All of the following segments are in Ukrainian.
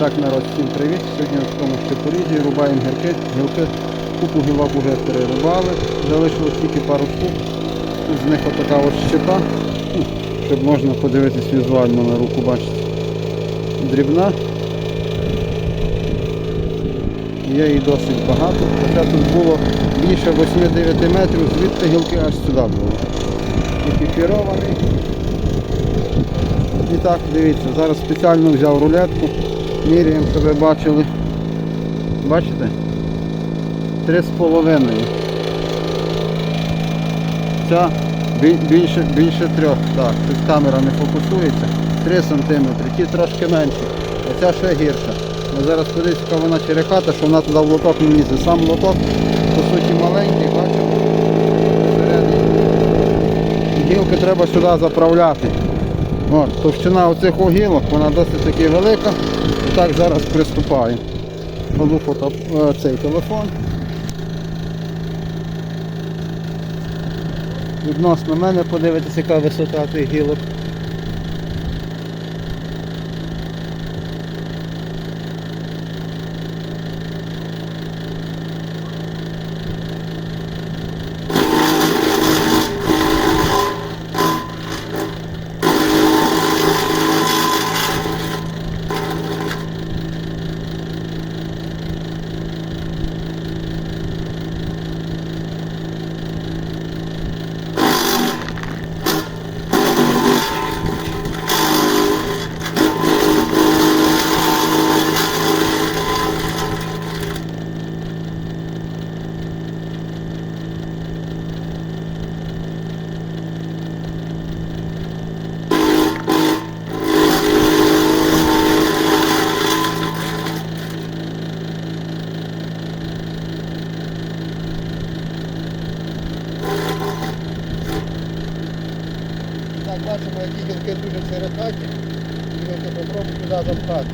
Так, народ, всім привіт. Сьогодні в такому щепорізі рубаємо гірки. Гілки купу гілок вже перерубали. Залишилось тільки пару штук. З них отака ось щепа, Ну, щоб можна подивитись візуально на руку, бачите. Дрібна. Є її досить багато. Хоча тут було більше 8-9 метрів, звідти гілки аж сюди були. Екіпірований. І так, дивіться, зараз спеціально взяв рулетку, міряємо, щоб ви бачили. Бачите? Три з половиною. Ця більше, більше трьох. Так, тут камера не фокусується. 3 см, ті трошки менші, а ця ще гірша. Ми зараз подивимося, яка вона черехата, що вона туди в лоток не лізе. Сам лоток, по суті, маленький, бачимо. Гілки треба сюди заправляти. От, товщина оцих огілок, вона досить таки велика. Так зараз приступаю. Кладу е, цей телефон. Відносно мене подивитися, яка висота тих гілок. Так, бачимо, які гілки дуже черехаті. І ми я попробую туди замкати.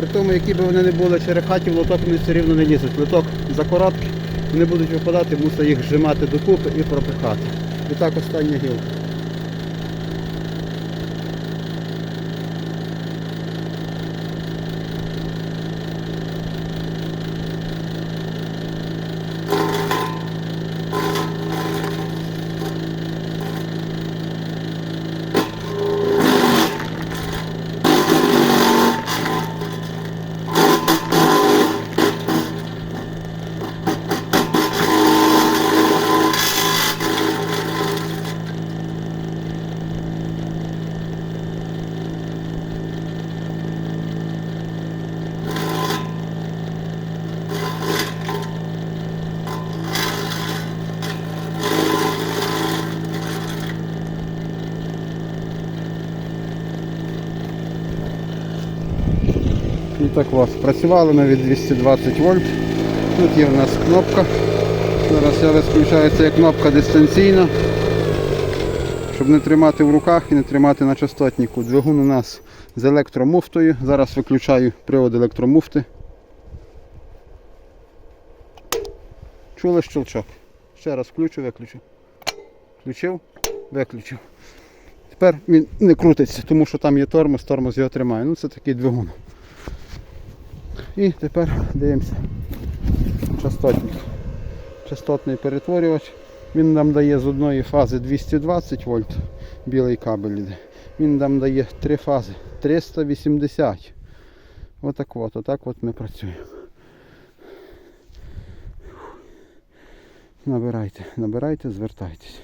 При тому, які б вони не були черехаті, в лоток вони все рівно не лізуть. Лоток за короткий, вони будуть випадати, мусить їх зжимати докупи і пропихати. І так остання гілка. Так ось. Працювали ми від 220 вольт. Тут є в нас кнопка. Зараз я це є кнопка дистанційна. Щоб не тримати в руках і не тримати на частотнику. Двигун у нас з електромуфтою. Зараз виключаю привод електромуфти. Чули щелчок? Ще раз включу, виключу. Включив, виключив. Тепер він не крутиться, тому що там є тормоз, тормоз його тримає. Ну це такий двигун. І тепер дивимося. Частотник. Частотний перетворювач. Він нам дає з одної фази 220 вольт, білий кабель іде. Він нам дає три фази 380. Отак от, отак от ми працюємо. Набирайте, набирайте, звертайтесь.